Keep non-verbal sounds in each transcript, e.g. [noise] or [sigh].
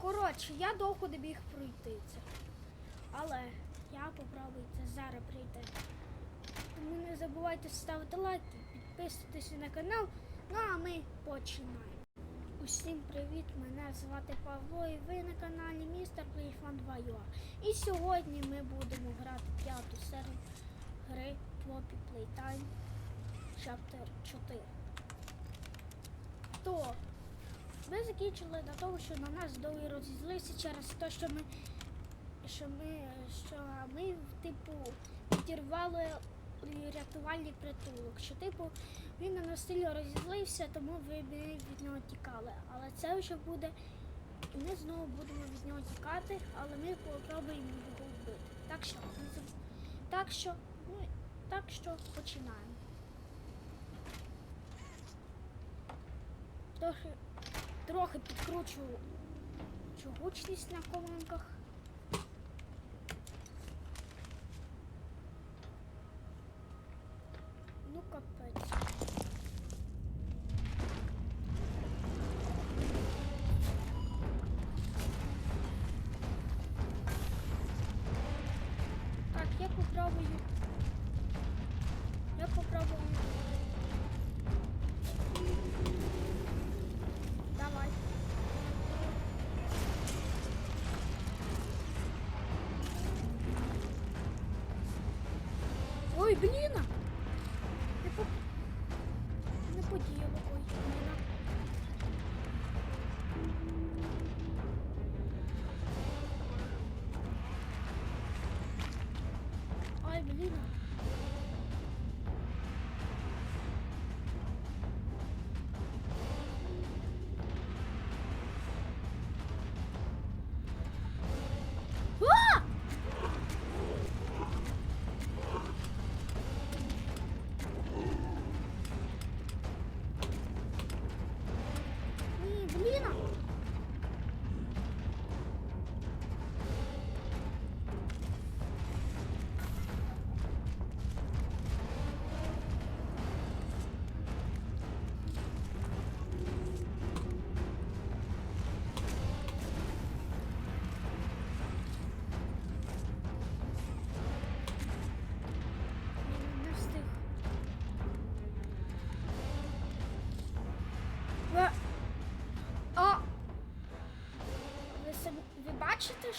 Коротше, я довго не міг пройти це. Але я попробую це зараз пройти. Тому не забувайте ставити лайки, підписуватися на канал. Ну а ми починаємо. Усім привіт! Мене звати Павло і ви на каналі Містер Playfun 2 І сьогодні ми будемо грати п'яту серію гри Floppy Playtime Chapter 4. То ми закінчили на тому, що на нас довго розізлися через те, що ми що ми, що ми типу підірвали рятувальний притулок. Що типу він на нас сильно розізлився, тому ми від нього тікали. Але це вже буде. І ми знову будемо від нього тікати, але ми попробуємо його вбити. Так що, так що, ну, так що починаємо. Трохи, трохи підкручу гучність на колонках. Ну капець. Так, я попробую.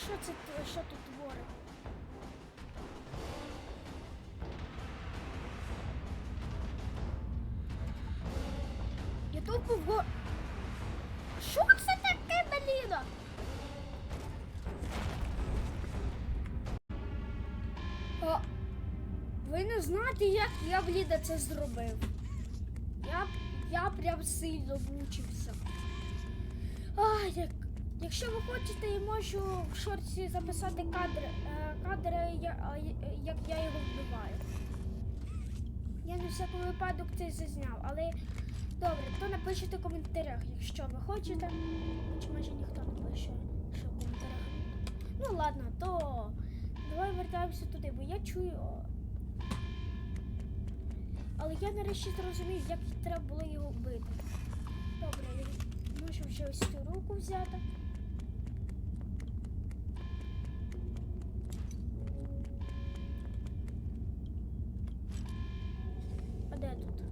Що це що тут творить? Я був го... Що це таке, бліна? А, ви не знаєте, як я, бліда, це зробив. Я, я прям сильно мучився. А, як, якщо ви хочете, я можу в шорті записати кадр, е, кадри, я- як я його вбиваю. Я на всякий випадок це зазняв, але добре, то напишіть у коментарях, якщо ви хочете. Чи може ніхто не пише, що в коментарях. Ну ладно, то давай вертаємося туди, бо я чую. Але я нарешті зрозумів, як треба було його вбити. Добре, я можу вже ось цю руку взяти. А де тут?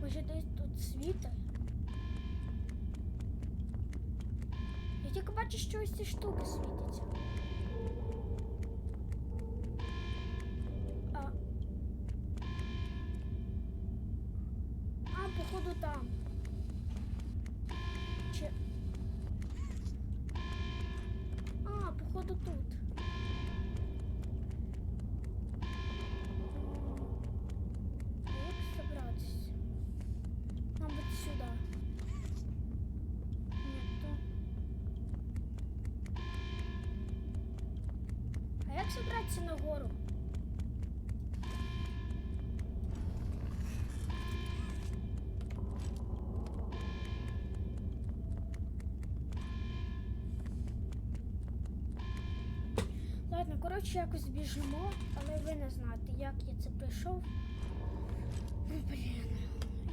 Може десь тут світа? Я тільки бачу, що ось ці штуки світяться. А. А, походу там. Чи. А, походу тут. М, а Як забратися? Мабуть, сюди. Ні, то. А як забратися на гору? Ладно, коротше, якось біжимо, але ви не знаєте, як я це прийшов. Ну, блін,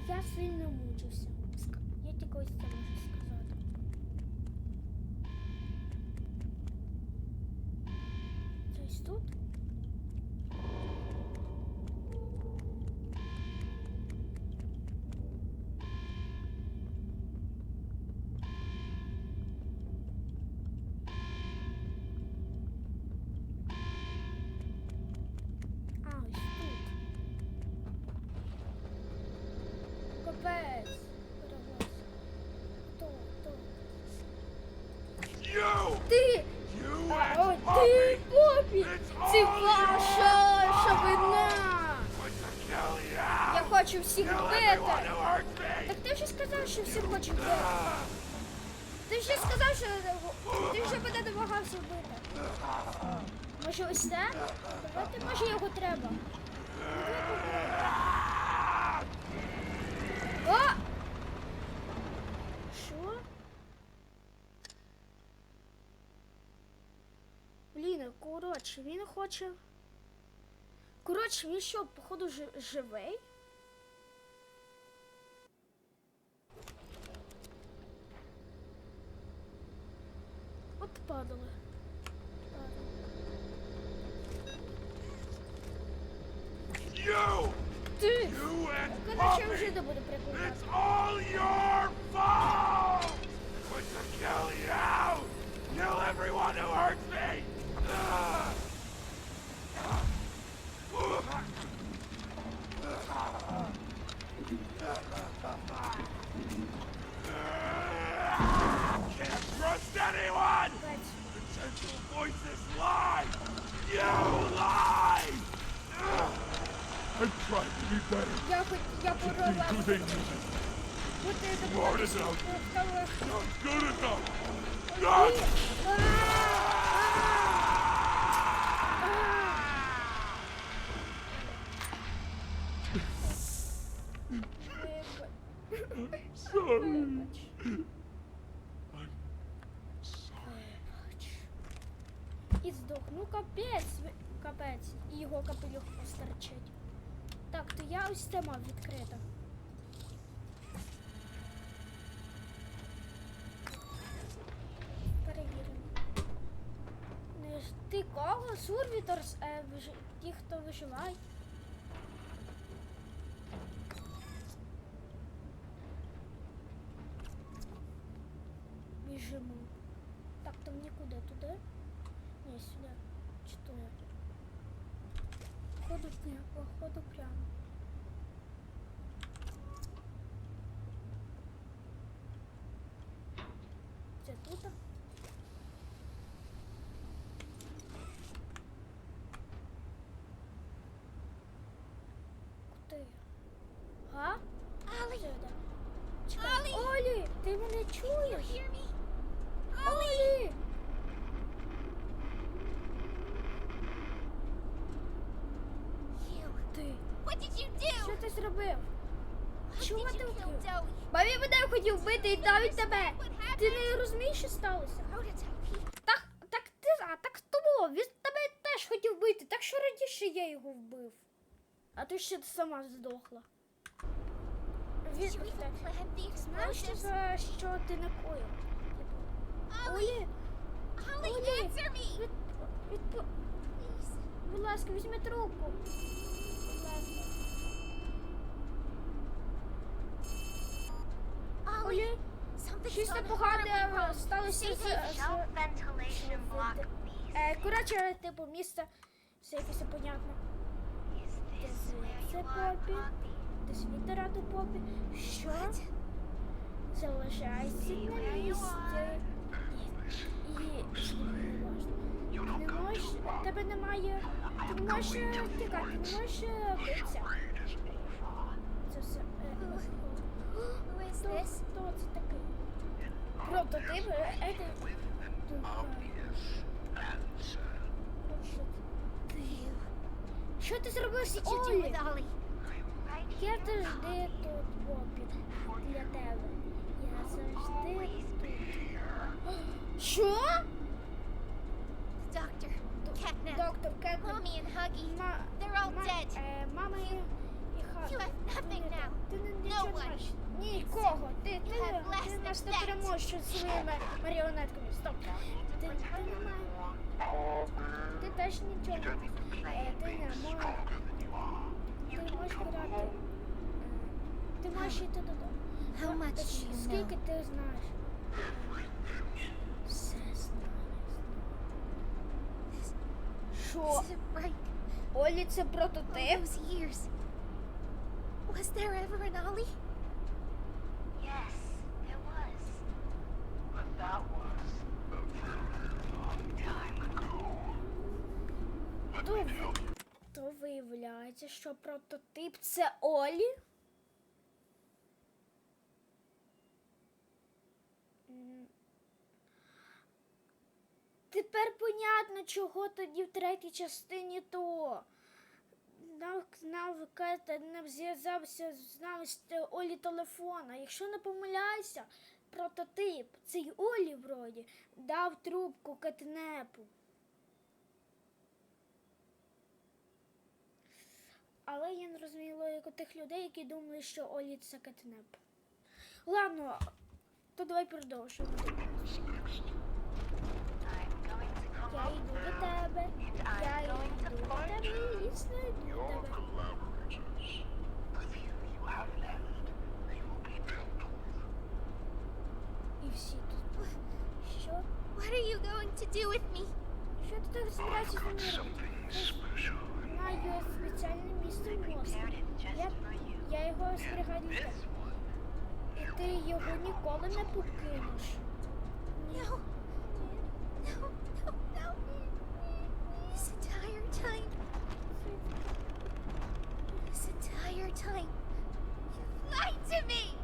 я сильно мучився. Я тільки ось це можу сказати. Ти! О, ти! Попі! Це ваша your вина! Put the kill you! Я хочу всіх me! Так ти вже сказав, що всіх хочеш вбити. Ти вже сказав, що ти вже мене намагався вбити. Може ось це? Давайте, може його треба. О! Що? Блін, коротше, він хоче. Коротше, він що, походу, жи- живий? От падали. You! Ти! Коротше, вже не буде прикладати. It's all your fault! Put the kill you! Kill everyone who hurts me! Ah! Can't trust anyone! Капець. The central voices lie! You lie! I'm trying to be better. Я хоч я enough. Бути допомогти. І здох. Ну капець, капець. І його капелюх постерчить. Так, то я ось це мав відкрито. Перевіримо. Ти кого? Сурвіторс, е, ті, хто виживає. Біжимо. Так, там нікуди туди. Ні, сюди. Чи то я? Походу, ні, походу прямо. Це тут? Куди? А? Ollie, Чекай. Олі! Ти мене чуєш? Олі! Ти, що ти зробив? Чого ти вбив? Бабі мене хотів вбити і навіть тебе. Ти не розумієш, що сталося? Так, так ти, а так тому, він тебе теж хотів вбити, так що раніше я його вбив. А ти ще сама здохла. Він, Did you even так, plan the знаєш, за що ти накоїв? Типу, Олі, Олі, answer me! від, від, Please. будь ласка, візьми трубку. Будь ласка. Олі, щось непогане сталося з, коротше, типу, місце все якось непонятне. Це you світи раду попі. Що? Залишайся на місці. І не можна. Не можеш, тебе немає. Ти не можеш тікати, ти не можеш битися. Це все. е, [gasps] е, Хто, хто це такий? Прототип? е, ти- ти- Що це? Що ти зробив з Олі? Я завжди тут, Бобі, для тебе. Я завжди тут. Що? Doctor, Catnap, Доктор Кетнер. Mommy and Huggy. Ма... They're all ма- dead. Е, мама і, і You have nothing now. Ти не нічого не one. маєш. Нікого. Ти, ти, You have нас не переможеш своїми маріонетками. Стоп. Ти, ти не маєш. Ти теж нічого. Е, Ти не можеш. Ти можеш грати. Е, Ти можеш йти додому. How Ну, much do you Скільки ти знаєш? Все. Що? Олі це прототип? those years. Was there ever an Ollie? Yes, there was. But that was a very long time ago. То, то виявляється, що прототип це Олі? Тепер понятно, чого тоді в третій частині то. Нам, не зв'язався з нами з Олі телефона. Якщо не помиляюся, прототип, цей Олі вроді, дав трубку кетнепу. Але я не розумію логіку тих людей, які думали, що Олі це кетнеп. Ладно, то давай продовжуємо. I'm going to come Я йду до тебе, я йду до тебе і знайду тебе. І всі тут. Що? What are you going to do with me? Що ти так збираєшся зі мною Маю спеціальне місце в мозку. Я, я його one. І ти його ніколи не покинеш. Ні. No, no. This entire time. This entire time. You lied to me!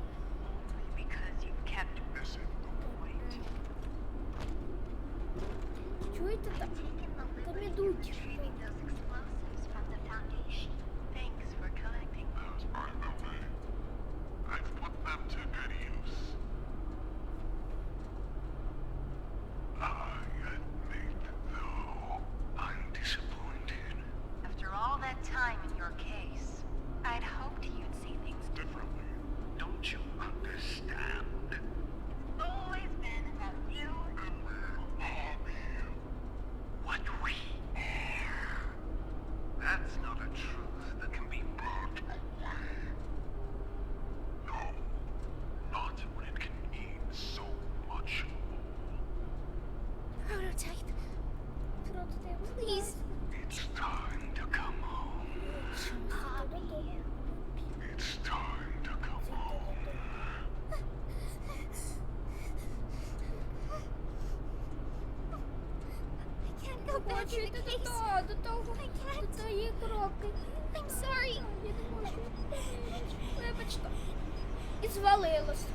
Please. It's time to come home. It's time to come home. I can't go back Хочу in йти the до case. того, до того, до тої коробки. I'm sorry. Я не можу. Вибачте. І звалилось.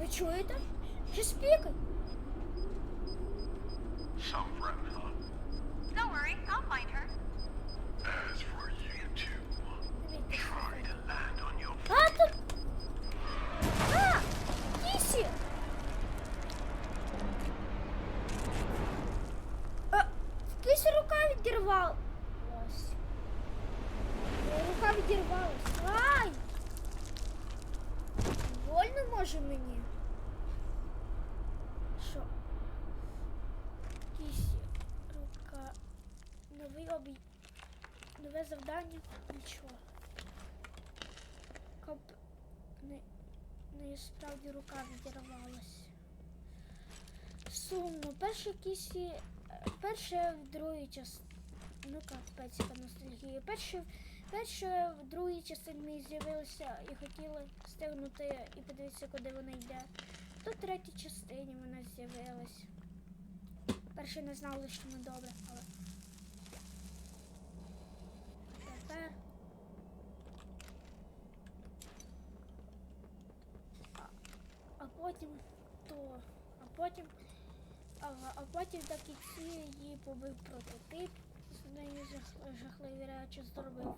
Ви чуєте? Щось пікає. Some friend, huh? Don't worry, I'll find her. As for you two, try to land on your А, тут... А! Кісі! А, в кисі рука відірвалась. Е, Рука відірвалась. Ай! Вольно може мені? Що? Кісі, рука. Новий обій. Завдання. Нічого. Коп... Не, не справді рука відірвалась. Сумно. Перше кісі. е, Перше в другій частині. Ну капець, яка ностальгія. Перше, перше в другій частині з'явилися і хотіли встигнути і подивитися, куди вона йде. То в третій частині вона з'явилась. Перше не знали, що ми добре, але. А потім то, а потім, а, а потім так і ці її побив прототип, з нею жах, жахливі речі зробив.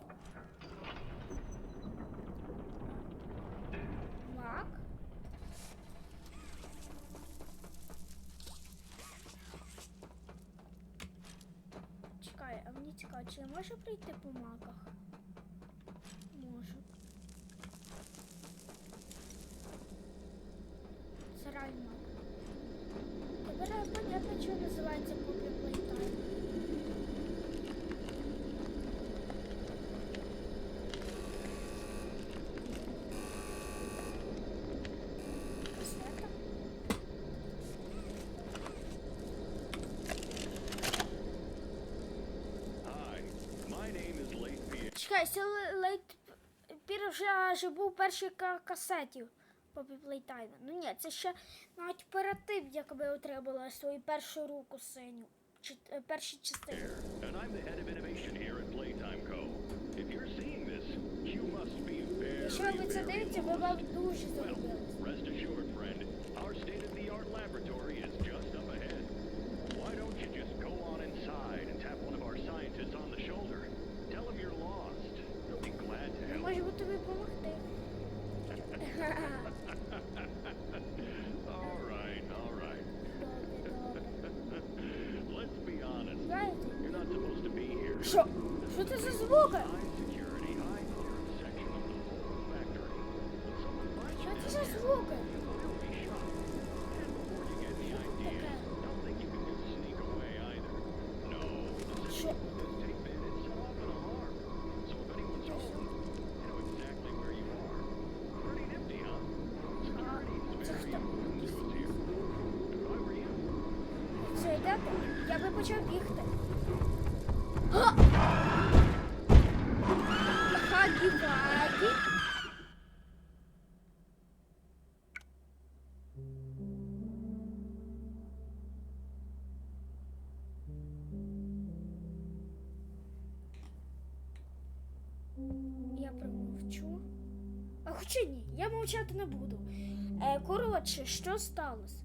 Мак. А чи я можу прийти по маках? Можу. Це рай. Тепер понятно, чого називається публіка. Це лейт пір вже ж був перший ка- касетів Poppy Playtime. Ну ні, це ще навіть перед тим, як ви отримала свою першу руку синю. Чи, е, перші частини. and I'm the head of innovation here at Playtime Co. If you're seeing this, you must be very, Якщо ви це дивитеся, ви вам дуже Well, rest assured, friend, our state-of-the-art laboratory is Я промовчу. А хоча ні, я мовчати не буду. Е, коротше, що сталося?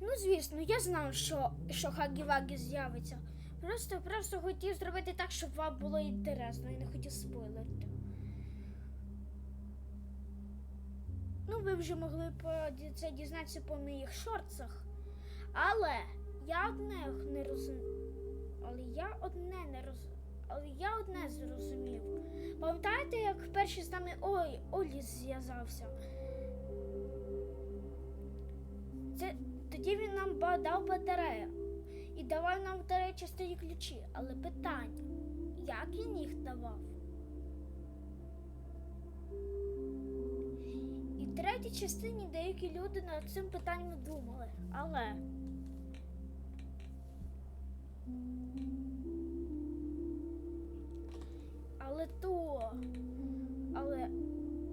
Ну, звісно, я знав, що, що Хагі-Вагі з'явиться. Просто, просто хотів зробити так, щоб вам було інтересно і не хотів спойлерити. Ну, ви вже могли це дізнатися по моїх шорцах. Але я одне не розумію. Але я одне не роз... Але я одне зрозумів. Пам'ятаєте, як перший з нами Ой, Олі зв'язався? Це тоді він нам дав батарею і давав нам в батареї частині ключі. Але питання, як він їх давав? І в третій частині деякі люди над цим питанням думали. Але. Але то. Але.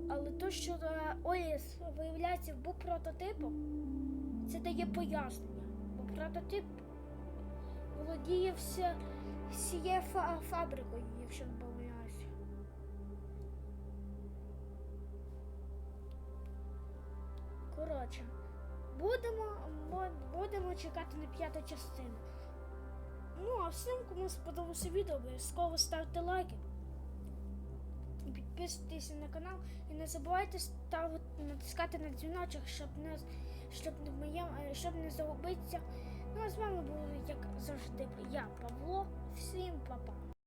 Але то, що е, Оліс виявляється був прототипом, це дає пояснення. Бо прототип володіє всією фабрикою, якщо не помиляюся. Коротше, будемо, будемо чекати на п'яту частину. Ну, а всім, кому сподобалося відео, обов'язково ставте лайки. Підписуйтесь на канал і не забувайте ставити, натискати на дзвіночок, щоб не, щоб не, моє, е, щоб не загубитися. Ну а з вами був, як завжди, я, Павло. Всім па-па.